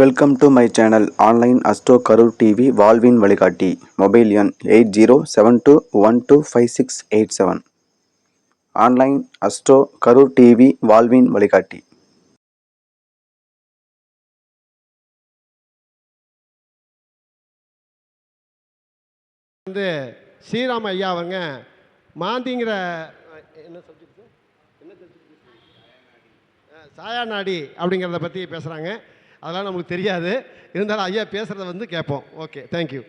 Welcome to my channel online astro Karur TV வாழ்வின் வழிகாட்டி mobile எண் eight zero seven two one two five six eight seven online astro Karur TV வாழ்வின் வழிகாட்டி வந்து ஸ்ரீராம ஐயா அவங்க மாந்திங்கிற என்ன சப்ஜெக்ட் என்ன சப்ஜெக்ட் சாயா நாடி அப்படிங்கிறத பற்றி பேசுகிறாங்க அதெல்லாம் நமக்கு தெரியாது. இருந்தாலும் ஐயா பேசுகிறத வந்து கேட்போம். ஓகே தேங்க்யூ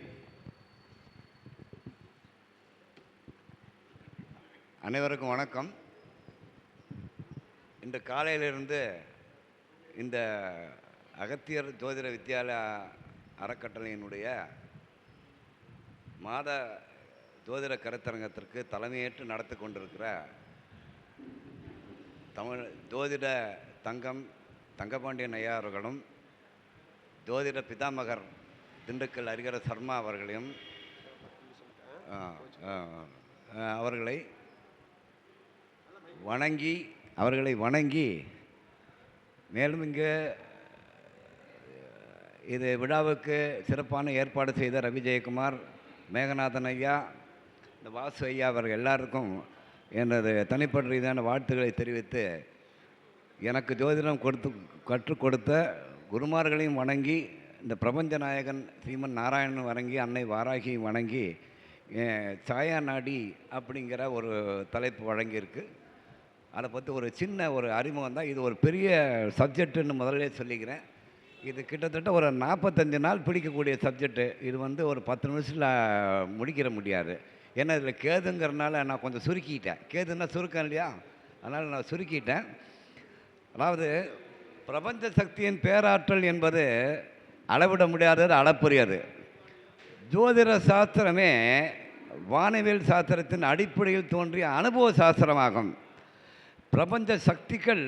அனைவருக்கும் வணக்கம். இந்த காலையிலிருந்து இந்த அகத்தியர் ஜோதிட வித்யாலய அறக்கட்டளையினுடைய மாத ஜோதிட கருத்தரங்கத்திற்கு தலைமையேற்று நடத்தி கொண்டிருக்கிற தமிழ் ஜோதிட தங்கம் தங்கபாண்டியன் ஐயா அவர்களும் ஜோதிட பிதாமகர் திண்டுக்கல் ஹரிகர சர்மா அவர்களையும் அவர்களை வணங்கி அவர்களை வணங்கி மேலும் இங்கே இது விழாவுக்கு சிறப்பான ஏற்பாடு செய்த ரவி ஜெயக்குமார் மேகநாதன் ஐயா இந்த வாசு ஐயா அவர்கள் எல்லாருக்கும் எனது தனிப்பட்ட ரீதியான வாழ்த்துக்களை தெரிவித்து எனக்கு ஜோதிடம் கொடுத்து கற்றுக் கொடுத்த குருமார்களையும் வணங்கி இந்த பிரபஞ்ச நாயகன் ஸ்ரீமன் நாராயணன் வணங்கி அன்னை வாராகியும் வணங்கி சாயா நாடி அப்படிங்கிற ஒரு தலைப்பு வழங்கியிருக்கு. அதை பற்றி ஒரு சின்ன ஒரு அறிமுகம் தான். இது ஒரு பெரிய சப்ஜெக்ட்டுன்னு முதல்ல சொல்லிக்கிறேன். இது கிட்டத்தட்ட ஒரு நாற்பத்தஞ்சு நாள் பிடிக்கக்கூடிய சப்ஜெக்ட்டு. இது வந்து ஒரு பத்து நிமிஷத்தில் முடிக்கிற முடியாது. ஏன்னா இதில் கேதுங்கிறனால நான் கொஞ்சம் சுருக்கிட்டேன். கேதுன்னா சுருக்கம் இல்லையா? அதனால் நான் சுருக்கிட்டேன். அதாவது பிரபஞ்ச சக்தியின் பேராற்றல் என்பது அளவிட முடியாதது அளப்புரியது. ஜோதிட சாஸ்திரமே வானவியல் சாஸ்திரத்தின் அடிப்படையில் தோன்றிய அனுபவ சாஸ்திரமாகும். பிரபஞ்ச சக்திகள்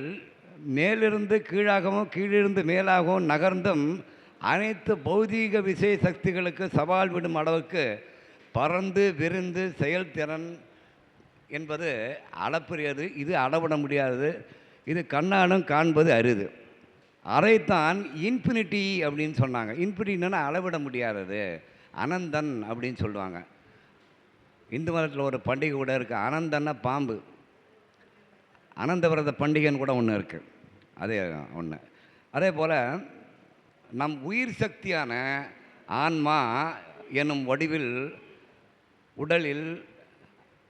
மேலிருந்து கீழாகவும் கீழிருந்து மேலாகவும் நகர்ந்தும் அனைத்து பௌதீக விசை சக்திகளுக்கு சவால் விடும் அளவுக்கு பறந்து விரிந்து செயல்திறன் என்பது அளப்பரியது. இது அளவிட முடியாதது. இது கண்ணாலும் காண்பது அரிது. அதைத்தான் இன்ஃபினிட்டி அப்படின்னு சொன்னாங்க. இன்ஃபினிட்டின்னா அளவிட முடியாதது. அனந்தன் அப்படின்னு சொல்லுவாங்க. இந்து மதத்தில் ஒரு பண்டிகை கூட இருக்குது அனந்தன்னா பாம்பு. அனந்தவிரத பண்டிகைன்னு கூட ஒன்று இருக்குது அதே ஒன்று அதே போல் நம் உயிர் சக்தியான ஆன்மா என்னும் வடிவில் உடலில்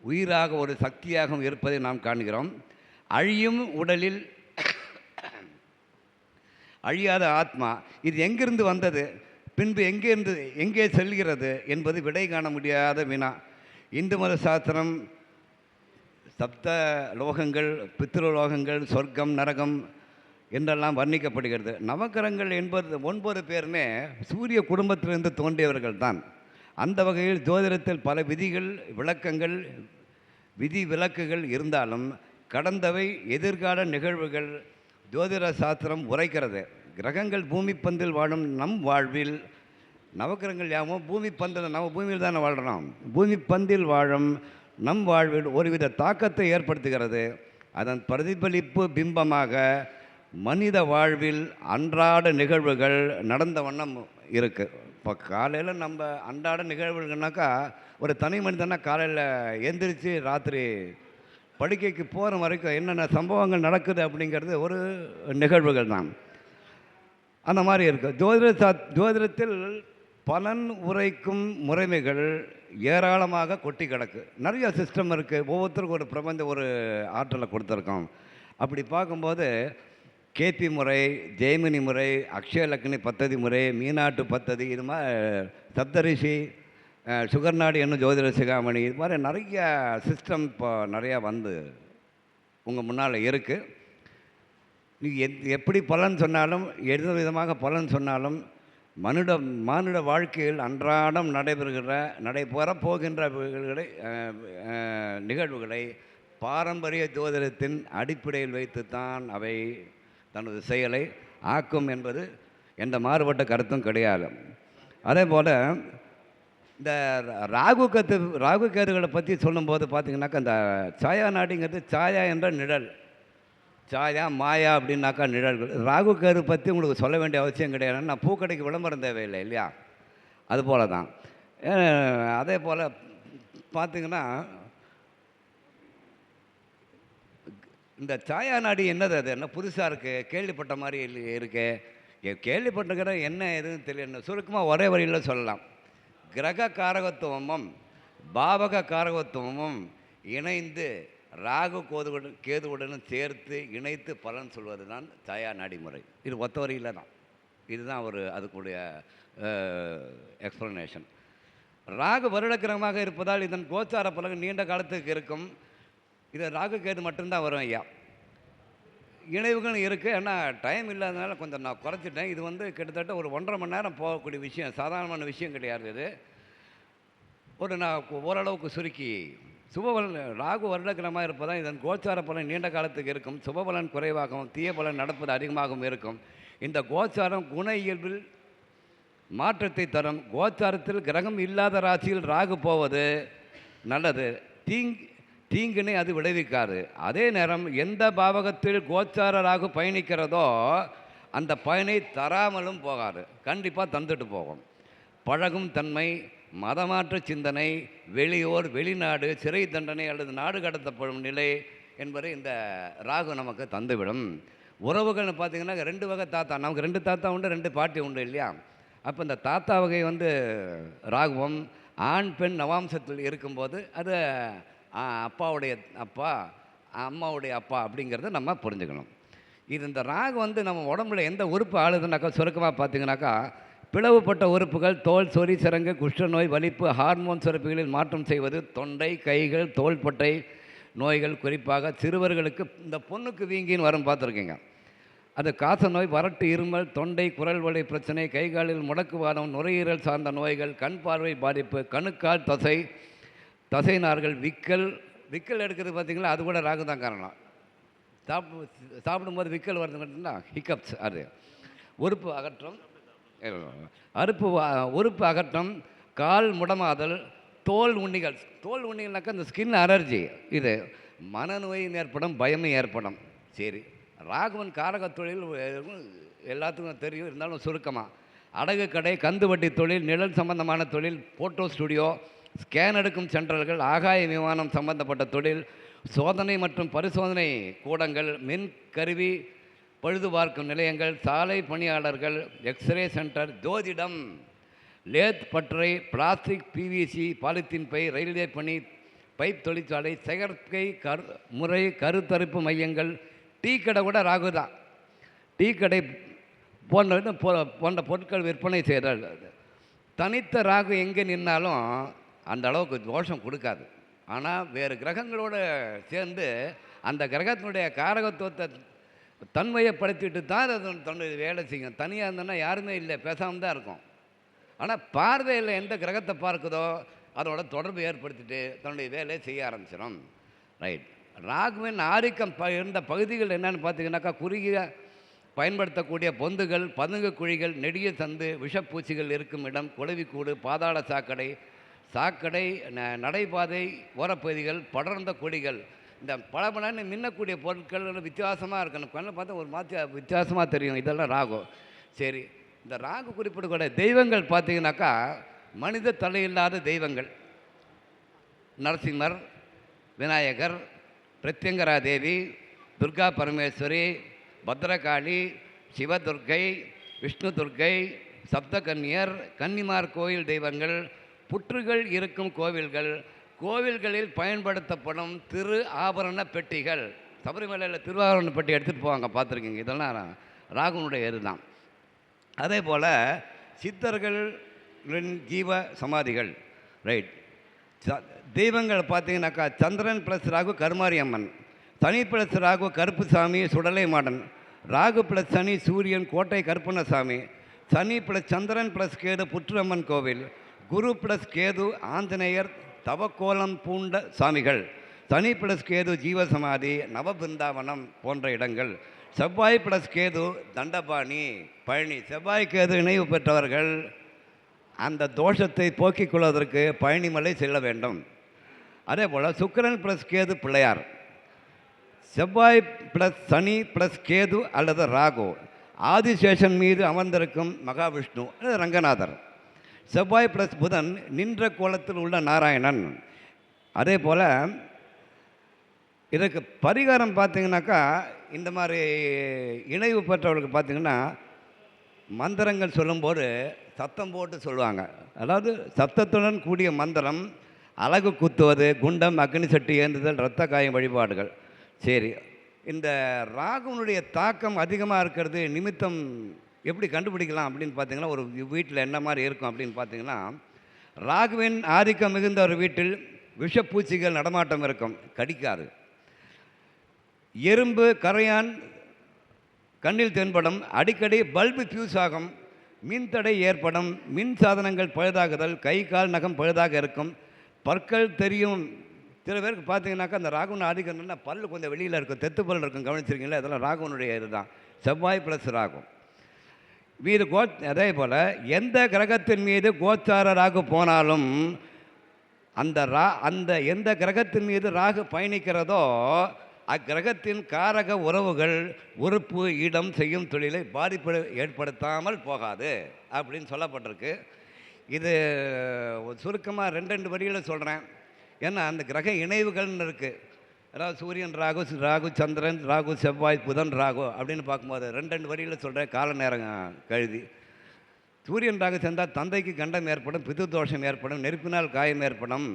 உயிராக ஒரு சக்தியாகவும் இருப்பதை நாம் காண்கிறோம். அழியும் உடலில் அழியாத ஆத்மா இது எங்கிருந்து வந்தது? பின்பு எங்கேருந்து எங்கே செல்கிறது என்பது விடை காண முடியாத வினா. இந்து மத சாஸ்திரம் சப்த லோகங்கள் பித்ருலோகங்கள் சொர்க்கம் நரகம் என்றெல்லாம் வர்ணிக்கப்படுகிறது. நவக்கரங்கள் என்பது ஒன்பது பேருமே சூரிய குடும்பத்திலிருந்து தோன்றியவர்கள் தான். அந்த வகையில் ஜோதிடத்தில் பல விதிகள் விளக்கங்கள் விதி விலக்குகள் இருந்தாலும் கடந்தவை எதிர்கால நிகழ்வுகள் ஜோதிட சாஸ்திரம் உரைக்கிறது. கிரகங்கள் பூமி பந்தில் வாழும் நம் வாழ்வில் நவக்கிரகங்கள் யாமோ பூமி பந்தில் நம்ம பூமியில் தானே வாழ்கிறோம் பூமி பந்தில் வாழும் நம் வாழ்வில் ஒருவித தாக்கத்தை ஏற்படுத்துகிறது. அதன் பிரதிபலிப்பு பிம்பமாக மனித வாழ்வில் அன்றாட நிகழ்வுகள் நடந்த வண்ணம் இருக்குது இப்போ காலையில் நம்ம அன்றாட நிகழ்வுகள்னாக்கா ஒரு தனி மனிதனாக காலையில் எந்திரிச்சு ராத்திரி படுக்கைக்கு போகிற வரைக்கும் என்னென்ன சம்பவங்கள் நடக்குது அப்படிங்கிறது ஒரு நிகழ்வுகள் தான். அந்த மாதிரி இருக்குது ஜோதிட சா ஜோதிடத்தில் பலன் உரைக்கும் முறைமைகள் ஏராளமாக கொட்டி கிடக்கு. நிறைய சிஸ்டம் இருக்குது ஒவ்வொருத்தருக்கும் ஒரு பிரபஞ்ச ஒரு ஆற்றலை கொடுத்துருக்கோம். அப்படி பார்க்கும்போது கேபி முறை ஜெய்மினி முறை அக்ஷயலக்னி பத்ததி முறை மீனாட்டு பத்ததி இது மாதிரி சப்தரிஷி சுகர்நாடு என்னும் ஜோதிட சிகாமணி இது மாதிரி நிறைய சிஸ்டம் இப்போ நிறையா வந்து உங்கள் முன்னால் இருக்குது நீ எத் எப்படி பலன் சொன்னாலும் எந்த விதமாக பலன் சொன்னாலும் மனித மானிட வாழ்க்கையில் அன்றாடம் நடைபெறுகிற நடைபெற போகின்ற நிகழ்வுகளை, நிகழ்வுகளை பாரம்பரிய ஜோதிடத்தின் அடிப்படையில் வைத்துத்தான் அவை தனது செயலை ஆக்கும் என்பது எந்த மாறுபட்ட கருத்தும் கிடையாது. அதே போல் இந்த ராகு கத்து ராகு கேதுகளை பற்றி சொல்லும்போது பார்த்தீங்கன்னாக்கா இந்த சாயா நாடிங்கிறது சாயா என்ற நிழல். சாயா மாயா அப்படின்னாக்கா நிழல்கள். ராகு கேது பற்றி உங்களுக்கு சொல்ல வேண்டிய அவசியம் கிடையாது. நான் பூக்கடைக்கு விளம்பரம் தேவையில்லை இல்லையா? அது போல தான் அதே போல் பார்த்தீங்கன்னா இந்த சாயா நாடி என்னது அது? என்ன புதுசாக இருக்குது கேள்விப்பட்ட மாதிரி இல்ல- இருக்கே. கேள்விப்பட்டிருக்கிற என்ன எதுன்னு தெரியல. சுருக்கமாக ஒரே வரியில் சொல்லலாம். கிரக காரகத்துவமும் பாவக காரகத்துவமும் இணைந்து ராகு கோதுவுடன் கேதுவுடனும் சேர்த்து இணைத்து பலன் சொல்வது தான் சாயா நடைமுறை. இது ஒத்த வரியில் தான். இதுதான் ஒரு அதுக்குடைய எக்ஸ்ப்ளனேஷன் ராகு வருடக்கிரகமாக இருப்பதால் இதன் கோச்சார பலன் நீண்ட காலத்துக்கு இருக்கும். இது ராகு கேது மட்டும்தான் வரும் ஐயா. இணைவுகள் இருக்குது ஆனால் டைம் இல்லாதனால கொஞ்சம் நான் குறைச்சிட்டேன். இது வந்து கிட்டத்தட்ட ஒரு ஒன்றரை மணி நேரம் போகக்கூடிய விஷயம். சாதாரணமான விஷயம் கிடையாது இது. ஒரு நான் ஓரளவுக்கு சுருக்கி. சுபபலன் ராகு வருடக்கிரமாக இருப்பதால் இதன் கோச்சார பலன் நீண்ட காலத்துக்கு இருக்கும். சுபபலன் குறைவாகவும் தீய பலன் நடப்பது அதிகமாகவும் இருக்கும். இந்த கோச்சாரம் குண இயல்பில் மாற்றத்தை தரும். கோச்சாரத்தில் கிரகம் இல்லாத ராசியில் ராகு போவது நல்லது. தீங் தீங்கினை அது விளைவிக்காது. அதே நேரம் எந்த பாவகத்தில் கோச்சார ராகு பயணிக்கிறதோ அந்த பயனை தராமலும் போகாது. கண்டிப்பாக தந்துட்டு போகும். பழகும் தன்மை மதமாற்ற சிந்தனை வெளியோர் வெளிநாடு சிறை தண்டனை அல்லது நாடு கடத்தப்படும் நிலை என்பதை இந்த ராகு நமக்கு தந்துவிடும். உறவுகள்னு பார்த்தீங்கன்னா ரெண்டு வகை தாத்தா நமக்கு ரெண்டு தாத்தா உண்டு ரெண்டு பாட்டி உண்டு இல்லையா? அப்போ இந்த தாத்தா வகை வந்து ராகுவம் ஆண் பெண் நவாம்சத்தில் இருக்கும்போது அது அப்பாவுடைய அப்பா அம்மாவுடைய அப்பா அப்படிங்கிறத நம்ம புரிஞ்சுக்கணும். இது இந்த ராகு வந்து நம்ம உடம்புல எந்த உறுப்பு ஆளுதுனாக்கா சுருக்கமாக பார்த்தீங்கன்னாக்கா பிளவுபட்ட உறுப்புகள் தோல் சொறி சிறங்கு குஷ்டநோய் வலிப்பு ஹார்மோன் சுரப்புகளில் மாற்றம் செய்வது தொண்டை கைகள் தோள்பட்டை நோய்கள் குறிப்பாக சிறுவர்களுக்கு இந்த பொண்ணுக்கு வீங்கின்னு வரும் பார்த்துருக்கீங்க. அது காச நோய் வறட்டு இருமல் தொண்டை குரல் வலி பிரச்சனை கைகாலில் முடக்குவாதம் நுரையீரல் சார்ந்த நோய்கள் கண் பார்வை பாதிப்பு கணுக்கால் தசை தசை நார்கள் விக்கல் விக்கல் எடுக்கிறது பார்த்தீங்களா அது கூட ராகு தான் காரணம். சாப்பிடு சாப்பிடும்போது விக்கல் வருது பார்த்தீங்கன்னா ஹிக்கப்ஸ் அது. உறுப்பு அகற்றம். அறுப்பு உறுப்பு அகற்றம் கால் முடமாதல் தோல் உண்ணிகள். தோல் உண்ணிகள்னாக்கா இந்த ஸ்கின் அலர்ஜி இது மனநோயும் ஏற்படும் பயமும் ஏற்படும். சரி. ராகவன் காரக தொழில் எல்லாத்துக்கும் தெரியும் இருந்தாலும் சுருக்கமாக அடகு கடை கந்து வட்டி தொழில் நிழல் சம்பந்தமான தொழில் ஃபோட்டோ ஸ்டுடியோ ஸ்கேன் எடுக்கும் சென்டர்கள் ஆகாய விமானம் சம்பந்தப்பட்ட தொழில் சோதனை மற்றும் பரிசோதனை கூடங்கள் மின் கருவி பழுது பார்க்கும் நிலையங்கள் சாலை பணியாளர்கள் எக்ஸ்ரே சென்டர் ஜோதிடம் லேத் பற்றை பிளாஸ்டிக் பிவிசி பாலித்தீன் பை ரயில்வே பணி பைப் தொழிற்சாலை செயற்கை கரு முறை கருத்தரிப்பு மையங்கள் டீ கடை கூட ராகு தான். டீ கடை போன்ற போன்ற பொருட்கள் விற்பனை செய்கிறார் தனித்த ராகு எங்கே நின்னாலும் அந்த அளவுக்கு தோஷம் கொடுக்காது. ஆனால் வேறு கிரகங்களோட சேர்ந்து அந்த கிரகத்தினுடைய காரகத்துவத்தை தன்மையப்படுத்திட்டு தான் அது தன்னுடைய வேலை செய்யும். தனியாக இருந்தோன்னா யாருமே இல்லை பேசாமல் தான் இருக்கும். ஆனால் பார்வையில் எந்த கிரகத்தை பார்க்குதோ அதோட தொடர்பு ஏற்படுத்திட்டு தன்னுடைய வேலையை செய்ய ஆரம்பிச்சிடும். ரைட் ராகுவின் ஆதிக்கம் ப இருந்த பகுதிகள் என்னென்னு பார்த்தீங்கன்னாக்கா குறுகிய பயன்படுத்தக்கூடிய பொந்துகள் பதுங்கு குழிகள் நெடிய சந்து விஷப்பூச்சிகள் இருக்கும் இடம் குளவிக்கூடு பாதாள சாக்கடை சாக்கடை ந- நடைபாதை ஓரப்பகுதிகள் படர்ந்த கொடிகள் இந்த பளபளன்னு மின்னக்கூடிய பொருட்கள் வித்தியாசமாக இருக்கணும் கண்ணை பார்த்தா ஒரு மாற்றி வித்தியாசமாக தெரியும். இதெல்லாம் ராகு. சரி இந்த ராகு குறிப்பிடக்கூடிய தெய்வங்கள் பார்த்தீங்கன்னாக்கா மனித தலையில்லாத தெய்வங்கள். நரசிம்மர் விநாயகர் பிரத்யங்கரா தேவி துர்கா பரமேஸ்வரி பத்ரகாளி சிவதுர்கை விஷ்ணு துர்க்கை சப்தகன்னியர் கன்னிமார் கோயில் தெய்வங்கள் புற்றுகள் இருக்கும் கோவில்கள் கோவில்களில் பயன்படுத்தப்படும் திரு ஆபரண பெட்டிகள். சபரிமலையில் திருவாரண பெட்டி எடுத்துகிட்டு போவாங்க பார்த்துருக்கீங்க? இதெல்லாம் ராகுனுடைய இதுதான். அதே போல் சித்தர்களின் ஜீவ சமாதிகள் ரைட் ச- தெய்வங்கள் பார்த்தீங்கன்னாக்கா Chandran plus Rahu Karumari Amman Sani plus Rahu Karuppusamy Sudalai Madan Rahu plus Sani Suriyan Kottai Karuppannasamy Sani plus Chandran plus Ketu Puttrumman கோவில் குரு ப்ளஸ் கேது ஆஞ்சநேயர் தவக்கோலம் பூண்ட சாமிகள் சனி பிளஸ் கேது ஜீவசமாதி நவபிருந்தாவனம் போன்ற இடங்கள். செவ்வாய் ப்ளஸ் கேது தண்டபாணி பழனி. செவ்வாய் கேது இணைவு பெற்றவர்கள் அந்த தோஷத்தை போக்கிக் கொள்வதற்கு பழனிமலை செல்ல வேண்டும். அதே போல் சுக்கரன் ப்ளஸ் கேது பிள்ளையார். செவ்வாய் ப்ளஸ் சனி ப்ளஸ் கேது அல்லது ராகு. ஆதிசேஷன் மீது அமர்ந்திருக்கும் மகாவிஷ்ணு அல்லது ரங்கநாதர். செவ்வாய் ப்ளஸ் புதன் நின்ற கோலத்தில் உள்ள நாராயணன். அதே போல் இதற்கு பரிகாரம் பார்த்தீங்கன்னாக்கா இந்த மாதிரி இணைவு பெற்றவர்களுக்கு பார்த்திங்கன்னா மந்திரங்கள் சொல்லும்போது சத்தம் போட்டு சொல்லுவாங்க. அதாவது சத்தத்துடன் கூடிய மந்திரம் அழகு குத்துவது குண்டம் அக்னி சட்டி ஏந்துதல் இரத்த காயம் வழிபாடுகள். சரி இந்த ராகுனுடைய தாக்கம் அதிகமாக இருக்கிறது நிமித்தம் எப்படி கண்டுபிடிக்கலாம் அப்படின்னு பார்த்தீங்கன்னா ஒரு வீட்டில் என்ன மாதிரி இருக்கும் அப்படின்னு பார்த்தீங்கன்னா ராகுவின் ஆதிக்கம் மிகுந்த ஒரு வீட்டில் விஷப்பூச்சிகள் நடமாட்டம் இருக்கும். கடிக்காது. எறும்பு கரையான் கண்ணில் தென்படும். அடிக்கடி பல்பு ஃபியூஸ் ஆகும். மின்தடை ஏற்படும். மின் சாதனங்கள் பழுதாகுதல். கை கால் நகம் பழுதாக இருக்கும். பற்கள் தெரியும். சில பேருக்கு பார்த்தீங்கன்னாக்கா அந்த ராகுவன் ஆதிக்கம்னா பல் கொஞ்சம் வெளியில் இருக்கும். தெத்து பல் இருக்கும். கவனிச்சிருக்கீங்களா? இதெல்லாம் ராகுவனுடைய இதுதான். செவ்வாய் ப்ளஸ் ராகும் வீடு கோ அதே போல் எந்த கிரகத்தின் மீது கோச்சார ராகு போனாலும் அந்த ரா அந்த எந்த கிரகத்தின் மீது ராகு பயணிக்கிறதோ அக்கிரகத்தின் காரக உறவுகள் உறுப்பு இடம் செய்யும் தொழிலை பாதிப்பு ஏற்படுத்தாமல் போகாது அப்படின்னு சொல்லப்பட்டிருக்கு. இது சுருக்கமாக ரெண்டு ரெண்டு வரியில் சொல்கிறேன் ஏன்னா அந்த கிரக இணைவுகள்னு இருக்குது அதாவது சூரியன் ராகு ராகு சந்திரன் ராகு செவ்வாய் புதன் ராகு அப்படின்னு பார்க்கும்போது ரெண்டு ரெண்டு வரியில் சொல்கிறேன் கால நேரம் கழுதி. சூரியன் ராகு சேர்ந்தால் தந்தைக்கு கண்டம் ஏற்படும் பித்து தோஷம் ஏற்படும் நெருப்பினால் காயம் ஏற்படும்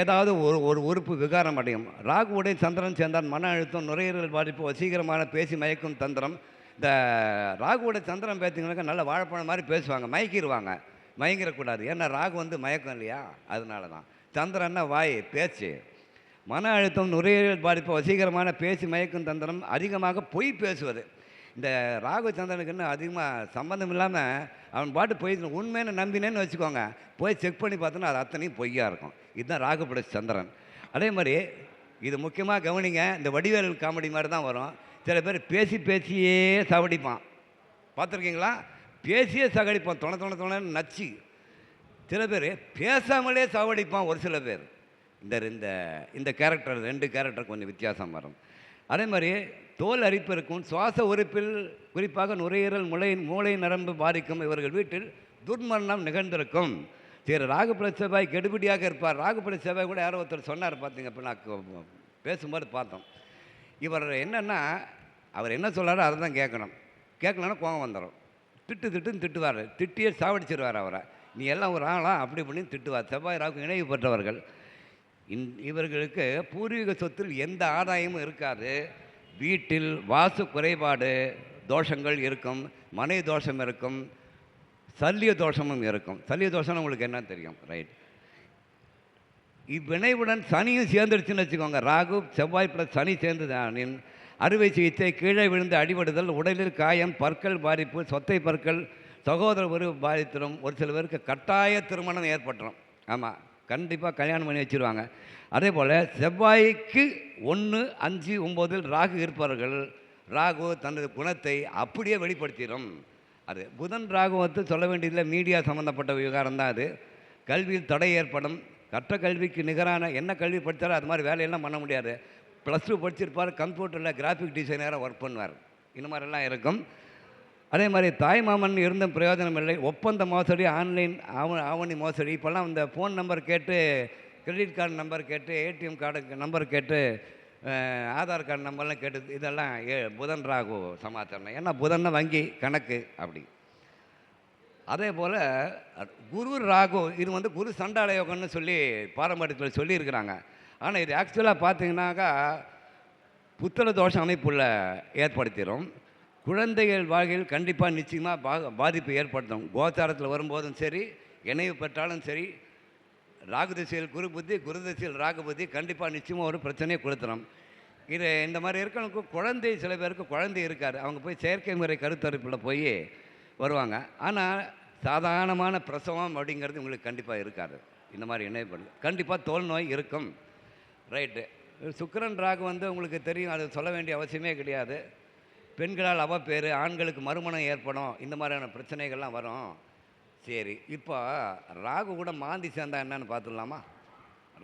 ஏதாவது ஒரு ஒரு உறுப்பு விகாரம் அடையும். ராகுவுடைய சந்திரன் சேர்ந்தால் மன அழுத்தம் நுரையீரல் பாதிப்பு வசீகரமான பேசி மயக்கும் தந்திரம். இந்த ராகுவோட சந்திரன் பார்த்தீங்கன்னாக்கா நல்ல வாழைப்பழம் மாதிரி பேசுவாங்க மயக்கிடுவாங்க மயங்கிடக்கூடாது ஏன்னா ராகு வந்து மயக்கம் இல்லையா? அதனால தான் சந்திரன்னா வாய் பேச்சு. மன அழுத்தம் நுரையீரல் பாதிப்பு வசீகரமான பேசி மயக்கும் தந்திரம் அதிகமாக பொய் பேசுவது. இந்த ராகு சந்திரனுக்குன்னு அதிகமாக சம்மந்தம் இல்லாமல் அவன் பாட்டு போய் உண்மைன்னு நம்பினேன்னு வச்சுக்கோங்க. போய் செக் பண்ணி பார்த்தோன்னா அது அத்தனையும் பொய்யாக இருக்கும். இதுதான் ராகு சந்திரன். அதே மாதிரி இது முக்கியமாக கவனிங்க. இந்த வடிவேல் காமெடி மாதிரி தான் வரும். சில பேர் பேசி பேசியே சவடிப்பான் பார்த்துருக்கீங்களா? பேசியே சகடிப்பான். துணை துணை துணைன்னு நச்சு. சில பேர் பேசாமலே சாவடிப்பான் ஒரு சில பேர். இந்த இந்த இந்த கேரக்டர் ரெண்டு கேரக்டர் கொஞ்சம் வித்தியாசம் வரும். அதே மாதிரி தோல் அரிப்பு இருக்கும். சுவாச உறுப்பில் குறிப்பாக நுரையீரல் முளை மூளை நரம்பு பாதிக்கும் இவர்கள் வீட்டில் துர்மரணம் நிகழ்ந்திருக்கும். சரி ராகுபுர செவ்வாய் கெடுபிடியாக இருப்பார். ராகுபுர செவ்வாய் கூட யாரோ ஒருத்தர் சொன்னார் பார்த்தீங்க இப்போ நான் பேசும்போது பார்த்தோம். இவர் என்னென்னா அவர் என்ன சொல்கிறாரோ அதை தான் கேட்கணும். கேட்கலன்னா கோபம் வந்துடும் திட்டு திட்டுன்னு திட்டுவார். திட்டியே சாவடிச்சிருவார் அவரை. நீ எல்லாம் ஒரு ஆளா? அப்படி இப்படின்னு திட்டுவார். செவ்வாய் ராகு இணைவு பெற்றவர்கள். இன் இவர்களுக்கு பூர்வீக சொத்தில் எந்த ஆதாயமும் இருக்காது. வீட்டில் வாசு குறைபாடு தோஷங்கள் இருக்கும் மனை தோஷம் இருக்கும் சல்லிய தோஷமும் இருக்கும். சல்லிய தோஷம்னு உங்களுக்கு என்ன தெரியும்? ரைட் இவ்வினைவுடன் சனியும் சேர்ந்துருச்சுன்னு வச்சுக்கோங்க. ராகு செவ்வாய் ப்ளஸ் சனி சேர்ந்துதானின் அறுவை சிகிச்சை கீழே விழுந்து அடிபடுதல் உடலில் காயம் பற்கள் பாதிப்பு சொத்தை பற்கள் சகோதர உறவு பாதித்திடும் ஒரு சில பேருக்கு கட்டாய திருமணம் ஏற்பட்டுரும். ஆமாம் கண்டிப்பாக கல்யாணம் பண்ணி வச்சுருவாங்க. அதே போல் செவ்வாய்க்கு ஒன்று அஞ்சு ஒம்போதில் ராகு இருப்பவர்கள் ராகு தனது குணத்தை அப்படியே வெளிப்படுத்திடும். அது புதன் ராகு வந்து சொல்ல வேண்டியதில்லை மீடியா சம்மந்தப்பட்ட விவகாரம் தான் அது. கல்வியில் தடை ஏற்படும். கற்ற கல்விக்கு நிகரான என்ன கல்வி படித்தாலும் அது மாதிரி வேலையெல்லாம் பண்ண முடியாது. ப்ளஸ் டூ படிச்சிருப்பார் கம்ப்யூட்டரில் கிராஃபிக் டிசைனராக ஒர்க் பண்ணுவார். இந்த மாதிரிலாம் இருக்கும். அதே மாதிரி தாய் மாமன் இருந்த பிரயோஜனம் இல்லை. ஒப்பந்த மோசடி ஆன்லைன் ஆவ ஆவணி மோசடி இப்போல்லாம் இந்த ஃபோன் நம்பர் கேட்டு கிரெடிட் கார்டு நம்பர் கேட்டு ஏடிஎம் கார்டு நம்பர் கேட்டு ஆதார் கார்டு நம்பர்லாம் கேட்டு இதெல்லாம் ஏ புதன் ராகு சமாச்சாரம். ஏன்னா புதன்னா வங்கி கணக்கு அப்படி. அதே போல் குரு ராகு இது வந்து குரு சண்டாள யோகம்னு சொல்லி பாரம்பரியத்தில் சொல்லியிருக்கிறாங்க. ஆனால் இது ஆக்சுவலாக பார்த்தீங்கன்னாக்கா புத்தள தோஷ அமைப்புள்ள ஏற்படுத்திடும் குழந்தைகள் வாழ்க்கையில் கண்டிப்பாக நிச்சயமாக பா பாதிப்பு ஏற்படுத்தும். கோச்சாரத்தில் வரும்போதும் சரி இணைவு பெற்றாலும் சரி ராகு திசையில் குரு புத்தி குரு திசையில் ராகு புத்தி கண்டிப்பாக நிச்சயமாக ஒரு பிரச்சனையை கொடுத்துரும் இது இந்த மாதிரி இருக்கிறவங்க குழந்தை சில பேருக்கு குழந்தை இருக்கார் அவங்க போய் செயற்கை முறை கருத்தரிப்பில் போய் வருவாங்க. ஆனால் சாதாரணமான பிரசவம் அப்படிங்கிறது உங்களுக்கு கண்டிப்பாக இருக்காது. இந்த மாதிரி இணையப்படு கண்டிப்பாக தோல் நோய் இருக்கும். ரைட்டு. சுக்கரன் ராகு வந்து உங்களுக்கு தெரியும். அது சொல்ல வேண்டிய அவசியமே கிடையாது. பெண்களால் அவப்பேறு ஆண்களுக்கு மறுமணம் ஏற்படும் இந்த மாதிரியான பிரச்சனைகள்லாம் வரும். சரி இப்போ ராகு கூட மாந்தி சேர்ந்தா என்னன்னு பார்த்துடலாமா?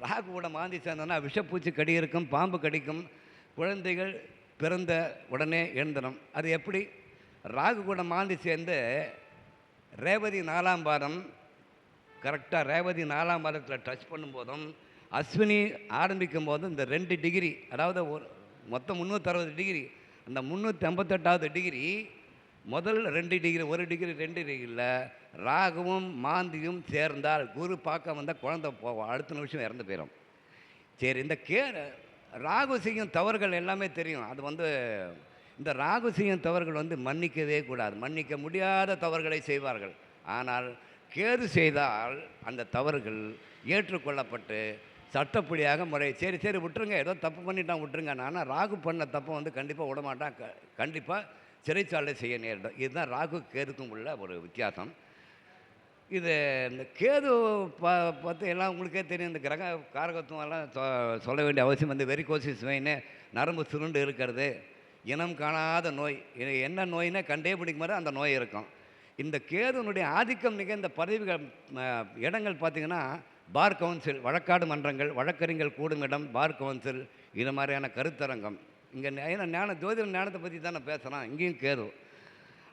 ராகு கூட மாந்தி சேர்ந்தோன்னா விஷப்பூச்சி கடி இருக்கும் பாம்பு கடிக்கும் குழந்தைகள் பிறந்த உடனே எழுந்தனும் அது எப்படி? ராகு கூட மாந்தி சேர்ந்து ரேவதி நாலாம் பாதம் கரெக்டாக ரேவதி நாலாம் பாதத்தில் டச் பண்ணும்போதும் அஸ்வினி ஆரம்பிக்கும் போதும் இந்த ரெண்டு டிகிரி அதாவது ஒரு மொத்தம் முந்நூற்றறுபது டிகிரி அந்த முந்நூற்றி ஐம்பத்தெட்டாவது டிகிரி முதல் ரெண்டு டிகிரி ஒரு டிகிரி ரெண்டு டிகிரியில் ராகுவும் மாந்தியும் சேர்ந்தால் குரு பார்க்க வந்தால் குழந்தை போவோம் அடுத்த நிமிஷம் இறந்து போயிடும் சரி இந்த கே ராகு செய்யும் தவறுகள் எல்லாமே தெரியும். அது வந்து இந்த ராகு செய்யும் தவறுகள் வந்து மன்னிக்கவே கூடாது. மன்னிக்க முடியாத தவறுகளை செய்வார்கள். ஆனால் கேது செய்தால் அந்த தவறுகள் ஏற்றுக்கொள்ளப்பட்டு சட்டப்படியாக முறை சரி சரி விட்டுருங்க. ஏதோ தப்பு பண்ணிட்டான் விட்டுருங்க. ஆனால் ராகு பண்ண தப்பை வந்து கண்டிப்பாக விடமாட்டான். க கண்டிப்பாக சிறைச்சாலை செய்ய நேரிடும். இதுதான் ராகு கேதுக்கும் உள்ள ஒரு வித்தியாசம். இது இந்த கேது ப பார்த்து எல்லாம் உங்களுக்கே தெரியும். இந்த கிரக காரகத்துவம் எல்லாம் சொ- சொல்ல வேண்டிய அவசியம் வந்து வெறிகோசிஸ் வெயின் நரம்பு சுருண்டு இருக்கிறது இனம் காணாத நோய். என்ன நோயினா கண்டே பிடிக்கும் மாதிரி அந்த நோய் இருக்கும். இந்த கேதுனுடைய ஆதிக்கம் மிகுந்த பதவிகள் இடங்கள் பார்த்திங்கன்னா பார் கவுன்சில் வழக்காடு மன்றங்கள் வழக்கறிஞர்கள் கூடும் இடம் பார் கவுன்சில் இது மாதிரியான கருத்தரங்கம். இங்கே ஏன்னா ஞான ஜோதிட ஞானத்தை பற்றி தான் நான் பேசுகிறேன் இங்கேயும் கேரும்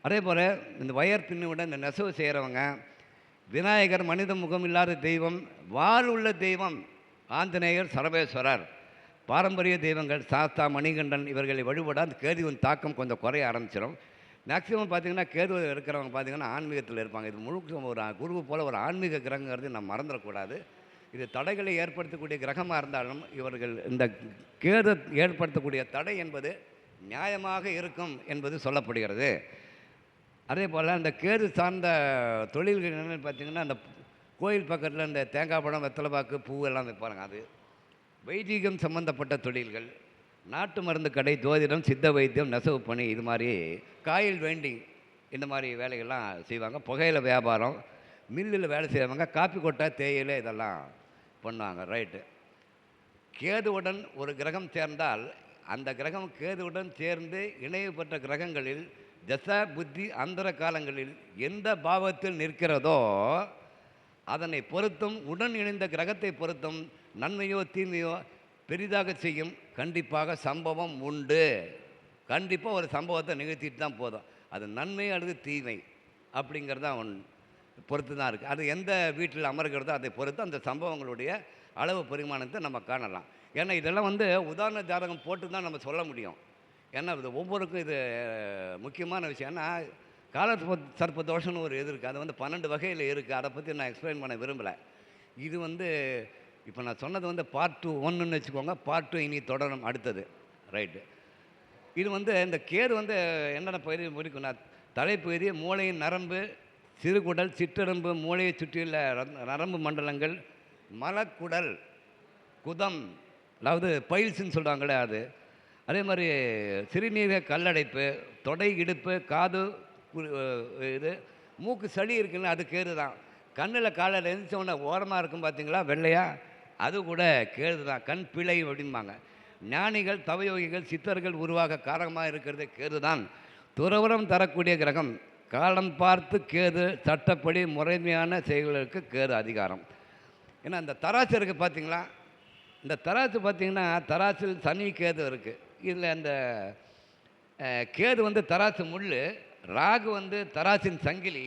அதே போல் இந்த வயர் பின்னுவிட இந்த நெசவு செய்கிறவங்க விநாயகர் மனித முகம் இல்லாத தெய்வம் வாழ் உள்ள தெய்வம் ஆஞ்சநேயர் சரபேஸ்வரர் பாரம்பரிய தெய்வங்கள் சாஸ்தா மணிகண்டன் இவர்களை வழிபட அந்த கேதுவின் தாக்கம் கொஞ்சம் குறைய ஆரம்பிச்சிடும் மேக்ஸிமம் பார்த்தீங்கன்னா கேது இருக்கிறவங்க பார்த்தீங்கன்னா ஆன்மீகத்தில் இருப்பாங்க. இது முழுக்க ஒரு குருவு போல் ஒரு ஆன்மீக கிரகங்கிறது நம்ம மறந்துடக்கூடாது. இது தடைகளை ஏற்படுத்தக்கூடிய கிரகமாக இருந்தாலும் இவர்கள் இந்த கேது ஏற்படுத்தக்கூடிய தடை என்பது நியாயமாக இருக்கும் என்பது சொல்லப்படுகிறது. அதே போல் அந்த கேது சார்ந்த தொழில்கள் என்னென்னு பார்த்தீங்கன்னா அந்த கோயில் பக்கத்தில் இந்த தேங்காய் பழம் வெத்தலைப்பாக்கு பூ எல்லாம் வைப்பாருங்க அது வைதிகம் சம்பந்தப்பட்ட தொழில்கள். நாட்டு மருந்து கடை ஜோதிடம் சித்த வைத்தியம் நெசவு பணி இது மாதிரி காயில் வெண்டிங் இந்த மாதிரி வேலைகள்லாம் செய்வாங்க. புகையில வியாபாரம் மில்லில் வேலை செய்வாங்க காப்பி கொட்டை தேயிலை இதெல்லாம் பண்ணுவாங்க. ரைட்டு. கேதுவுடன் ஒரு கிரகம் சேர்ந்தால் அந்த கிரகம் கேதுவுடன் சேர்ந்து இணைவு பெற்ற கிரகங்களில் தசா புத்தி அந்தர காலங்களில் எந்த பாவத்தில் நிற்கிறதோ அதனை பொருத்தும் உடன் இணைந்த கிரகத்தை பொருத்தும் நன்மையோ தீமையோ பெரிதாக செய்யும் கண்டிப்பாக சம்பவம் உண்டு. கண்டிப்பாக ஒரு சம்பவத்தை நிகழ்த்திட்டு தான் போதும். அது நன்மை அல்லது தீமை அப்படிங்கிறது தான் பொறுத்து தான் இருக்குது அது எந்த வீட்டில் அமர்கிறதோ அதை பொறுத்து அந்த சம்பவங்களுடைய அளவு பரிமாணத்தை நம்ம காணலாம். ஏன்னா இதெல்லாம் வந்து உதாரண ஜாதகம் போட்டு தான் நம்ம சொல்ல முடியும். ஏன்னா இது ஒவ்வொருக்கும் இது முக்கியமான விஷயம். ஏன்னா கால சர்ப்ப தோஷம்னு ஒரு இது இருக்குது அது வந்து பன்னெண்டு வகையில் இருக்குது அதை பற்றி நான் எக்ஸ்பிளைன் பண்ண விரும்பலை. இது வந்து இப்போ நான் சொன்னது வந்து பார்ட் டூ ஒன்றுன்னு வச்சுக்கோங்க. பார்ட் டூ இனி தொடரும். அடுத்தது. ரைட்டு இது வந்து இந்த கேர் வந்து என்னென்ன பகுதி முடிக்கும் நான் தலைப்பகுதி மூளையின் நரம்பு சிறுகுடல் சிற்றெலும்பு மூளையை சுற்றியுள்ள நரம்பு மண்டலங்கள் மலக்குடல் குதம் அதாவது பயில்ஸுன்னு சொல்கிறாங்களே அது. அதே மாதிரி சிறுநீரக கல்லடைப்பு தொடை இடுப்பு காது இது மூக்கு சளி இருக்குன்னு அது கேது தான் கண்ணில் காலையில் எழுந்திரிச்ச உடனே ஓரமாக இருக்கும் பார்த்தீங்களா வெள்ளையாக அது கூட கேது தான் கண் பிழை அப்படிம்பாங்க. ஞானிகள் தவயோகிகள் சித்தர்கள் உருவாக காரணமாக இருக்கிறது கேது தான் துறவரம் தரக்கூடிய கிரகம் காலம் பார்த்து கேது சட்டப்படி முறைமையான செயல்களுக்கு கேது அதிகாரம். ஏன்னா இந்த தராசு இருக்குது பார்த்தீங்களா இந்த தராசு பார்த்தீங்கன்னா தராசில் சனி கேது இருக்குது இதில் அந்த கேது வந்து தராசு முள் ராகு வந்து தராசின் சங்கிலி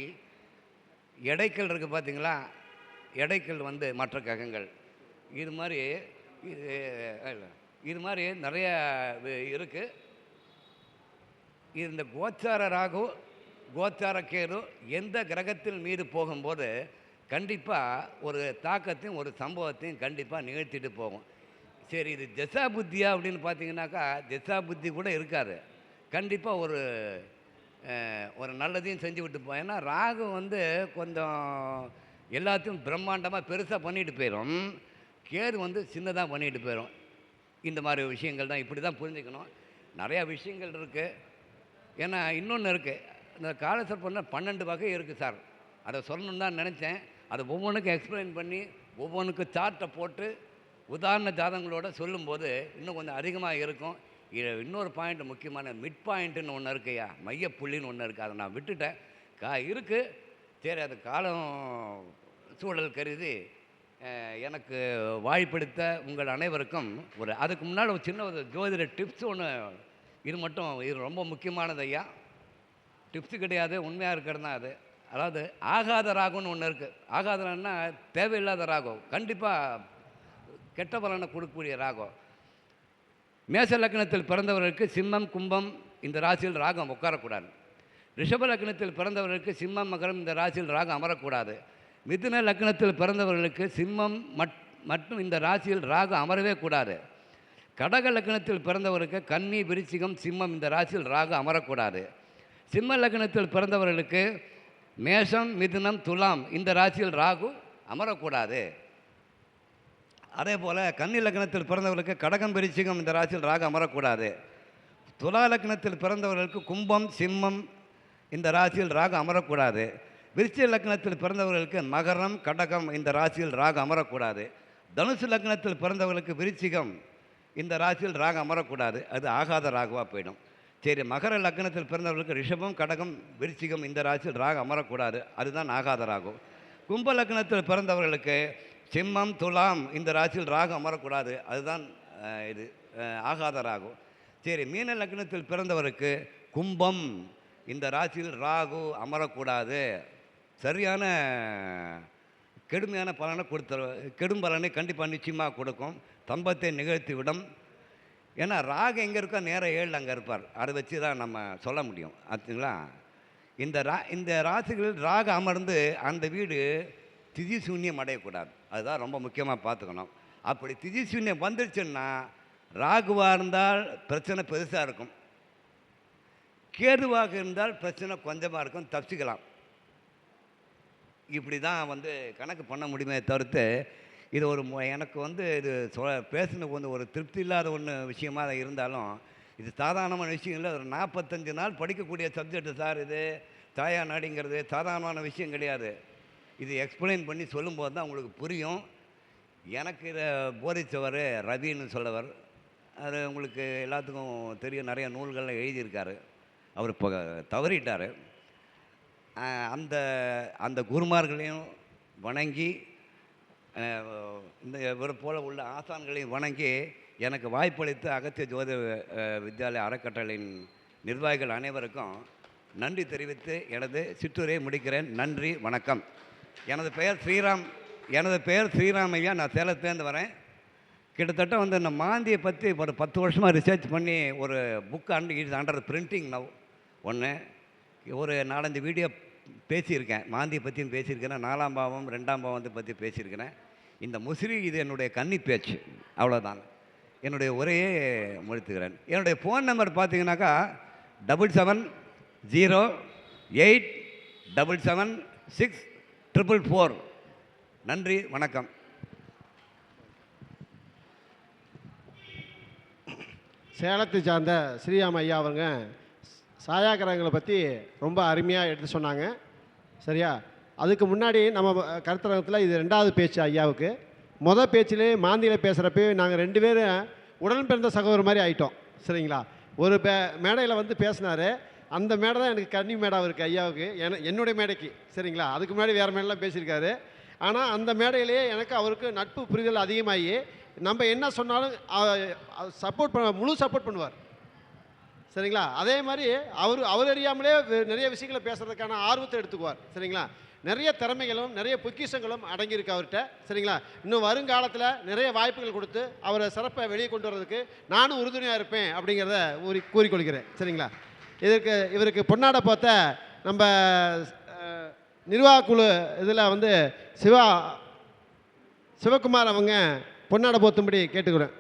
எடைக்கல் இருக்குது பார்த்தீங்களா எடைக்கல் வந்து மற்ற கிரகங்கள். இது மாதிரி இது இது மாதிரி நிறைய இருக்குது இந்த கோச்சார ராகு கோச்சார கேது எந்த கிரகத்தில் மீது போகும்போது கண்டிப்பாக ஒரு தாக்கத்தையும் ஒரு சம்பவத்தையும் கண்டிப்பாக நிகழ்த்திட்டு போகும். சரி இது திசா புத்தியா அப்படின்னு பார்த்தீங்கன்னாக்கா திசா புத்தி கூட இருக்காது. கண்டிப்பாக ஒரு ஒரு நல்லதையும் செஞ்சு விட்டு போ ஏன்னா ராகு வந்து கொஞ்சம் எல்லாத்தையும் பிரம்மாண்டமாக பெருசாக பண்ணிட்டு போயிடும் கேர் வந்து சின்னதாக பண்ணிட்டு போயிடும் இந்த மாதிரி விஷயங்கள் தான் இப்படி தான் புரிஞ்சுக்கணும். நிறையா விஷயங்கள் இருக்குது ஏன்னா இன்னொன்று இருக்குது இந்த காலசர்ப்பம்னா பன்னெண்டு வகை இருக்குது சார். அதை சொல்லணுன்னு தான் நினச்சேன். அதை ஒவ்வொன்றுக்கும் எக்ஸ்பிளைன் பண்ணி ஒவ்வொன்றுக்கு சார்ட்டை போட்டு உதாரண ஜாதங்களோடு சொல்லும்போது இன்னும் கொஞ்சம் அதிகமாக இருக்கும். இது இன்னொரு பாயிண்ட் முக்கியமான மிட் பாயிண்ட்டுன்னு ஒன்று இருக்குயா மையப்புள்ளின்னு ஒன்று இருக்குது அதை நான் விட்டுட்டேன். கா இருக்குது சரி அது காலம் சூழல் கருதி எனக்கு வாய்ப்பெடுத்த உங்கள் அனைவருக்கும் ஒரு அதுக்கு முன்னால் ஒரு சின்ன ஒரு ஜோதிட டிப்ஸ் ஒன்று இது மட்டும் இது ரொம்ப முக்கியமானது ஐயா. டிப்ஸு கிடையாது உண்மையாக இருக்கிறது தான் அது. அதாவது ஆகாத ராகம்னு ஒன்று இருக்குது ஆகாதனா தேவையில்லாத ராகம் கண்டிப்பாக கெட்ட பலனை கொடுக்கக்கூடிய ராகம் மேச லக்னத்தில் பிறந்தவர்களுக்கு சிம்மம் கும்பம் இந்த ராசியில் ராகம் உட்காரக்கூடாது. ரிஷப லக்னத்தில் பிறந்தவர்களுக்கு சிம்மம் மகரம் இந்த ராசியில் ராகம் அமரக்கூடாது. மிதுன லக்னத்தில் பிறந்தவர்களுக்கு சிம்மம் மட் மற்றும் இந்த ராசியில் ராகு அமரவே கூடாது. கடக லக்னத்தில் பிறந்தவருக்கு கன்னி விருச்சிகம் சிம்மம் இந்த ராசியில் ராகம் அமரக்கூடாது. சிம்ம லக்னத்தில் பிறந்தவர்களுக்கு மேஷம் மிதுனம் துலாம் இந்த ராசியில் ராகு அமரக்கூடாது. அதே போல் கன்னி லக்னத்தில் பிறந்தவர்களுக்கு கடகம் விருச்சிகம் இந்த ராசியில் ராகு அமரக்கூடாது. துலா லக்னத்தில் பிறந்தவர்களுக்கு கும்பம் சிம்மம் இந்த ராசியில் ராகு அமரக்கூடாது. விருச்சிக லக்னத்தில் பிறந்தவர்களுக்கு மகரம் கடகம் இந்த ராசியில் ராகம் அமரக்கூடாது. தனுசு லக்னத்தில் பிறந்தவர்களுக்கு விருச்சிகம் இந்த ராசியில் ராகம் அமரக்கூடாது. அது ஆகாத ராகுவாக போயிடும். சரி மகர லக்னத்தில் பிறந்தவர்களுக்கு ரிஷபம் கடகம் விருச்சிகம் இந்த ராசியில் ராகம் அமரக்கூடாது. அதுதான் ஆகாத ராகம் கும்ப லக்னத்தில் பிறந்தவர்களுக்கு சிம்மம் துலாம் இந்த ராசியில் ராகம் அமரக்கூடாது. அதுதான் இது ஆகாத ராகு. சரி மீன லக்னத்தில் பிறந்தவருக்கு கும்பம் இந்த ராசியில் ராகு அமரக்கூடாது. சரியான கெடுமையான பலனை கொடுத்துரு கெடும் பலனை கண்டிப்பாக நிச்சயமாக கொடுக்கும். தம்பத்தை நிகழ்த்தி விடும் ஏன்னா ராகு எங்கே இருக்கோ நேராக ஏழில் அங்கே இருப்பார். அதை வச்சு தான் நம்ம சொல்ல முடியும். அதுங்களா இந்த ரா இந்த ராசிகளில் ராகு அமர்ந்து அந்த வீடு திதி சூன்யம் அடையக்கூடாது. அதுதான் ரொம்ப முக்கியமாக பார்த்துக்கணும். அப்படி திதி சூன்யம் வந்துருச்சுன்னா ராகுவாக இருந்தால் பிரச்சனை பெருசாக இருக்கும். கேதுவாக இருந்தால் பிரச்சனை கொஞ்சமாக இருக்கும். தப்பிச்சுக்கலாம். இப்படி தான் வந்து கணக்கு பண்ண முடியுமே தவிர்த்து இது ஒரு எனக்கு வந்து இது சொ பேசின வந்து ஒரு திருப்தி இல்லாத ஒன்று விஷயமாக தான் இருந்தாலும் இது சாதாரணமான விஷயம் இல்லை. ஒரு நாற்பத்தஞ்சு நாள் படிக்கக்கூடிய சப்ஜெக்டு சார் இது தாயா நாடிங்கிறது சாதாரணமான விஷயம் கிடையாது. இது எக்ஸ்பிளைன் பண்ணி சொல்லும்போது தான் உங்களுக்கு புரியும். எனக்கு இதை போதித்தவர் ரவின்னு சொல்லவர். அது உங்களுக்கு எல்லாத்துக்கும் தெரியும். நிறைய நூல்கள்லாம் எழுதியிருக்காரு. அவர் இப்போ தவறிட்டார். அந்த அந்த குருமார்களையும் வணங்கி இந்த இவர் போல உள்ள ஆசான்களையும் வணங்கி எனக்கு வாய்ப்பளித்த அகத்திய ஜோதி வித்யாலய அறக்கட்டளையின் நிர்வாகிகள் அனைவருக்கும் நன்றி தெரிவித்து எனது சிற்றுரையை முடிக்கிறேன். நன்றி வணக்கம். எனது பெயர் ஸ்ரீராம் எனது பெயர் ஸ்ரீராமையா. நான் சேலத்துலேருந்து வரேன். கிட்டத்தட்ட வந்து இந்த மாந்தியை பற்றி ஒரு பத்து வருஷமாக ரிசர்ச் பண்ணி ஒரு book and it's under printing now ஒன்று ஒரு நாலஞ்சு வீடியோ பேசியிருக்கேன். மாந்தியை பற்றியும் பேசியிருக்கிறேன். நாலாம் பாவம் ரெண்டாம் பாவத்தை பற்றி பேசியிருக்கிறேன். இந்த முசிறி இது என்னுடைய கன்னி பேச்சு. அவ்வளோதான் என்னுடைய உரையே முடித்துக்கிறேன். என்னுடைய ஃபோன் நம்பர் பார்த்தீங்கன்னாக்கா double seven zero eight double seven six triple four நன்றி வணக்கம். சேலத்தை சார்ந்த ஸ்ரீராம் ஐயா அவங்க சாயா பற்றி ரொம்ப அருமையாக எடுத்து சொன்னாங்க. சரியா? அதுக்கு முன்னாடி நம்ம கருத்தரங்கத்தில் இது ரெண்டாவது பேச்சு ஐயாவுக்கு. மொதல் பேச்சிலே மாந்தியில் பேசுகிறப்பயே நாங்கள் ரெண்டு பேரும் உடன் பிறந்த சகோதரர் மாதிரி ஆயிட்டோம். சரிங்களா? ஒரு பே மேடையில் வந்து பேசினார். அந்த மேடை தான் எனக்கு கன்னி மேடாக இருக்குது ஐயாவுக்கு. என என்னுடைய மேடைக்கு. சரிங்களா? அதுக்கு முன்னாடி வேறு மேடெலாம் பேசியிருக்காரு. ஆனால் அந்த மேடையிலேயே எனக்கு அவருக்கு நட்பு புரிதல் அதிகமாகி நம்ம என்ன சொன்னாலும் சப்போர்ட் பண்ண முழு சப்போர்ட் பண்ணுவார். சரிங்களா? அதே மாதிரி அவர் அவர் அறியாமலே நிறைய விஷயங்களை பேசுறதுக்கான ஆர்வத்தை எடுத்துக்குவார். சரிங்களா? நிறைய திறமைகளும் நிறைய பொக்கிஷங்களும் அடங்கியிருக்கு அவர்கிட்ட. சரிங்களா? இன்னும் வருங்காலத்தில் நிறைய வாய்ப்புகள் கொடுத்து அவரை சிறப்பை வெளியே கொண்டு வர்றதுக்கு நானும் உறுதுணையாக இருப்பேன் அப்படிங்கிறத ஊறி கூறிக்கொள்கிறேன். சரிங்களா? இதற்கு இவருக்கு பொன்னாடை பார்த்த நம்ம நிர்வாக நிர்வாகக்குழு இதில் வந்து சிவா சிவகுமார் அவங்க பொன்னாடை போத்தும்படி கேட்டுக்கிறேன்.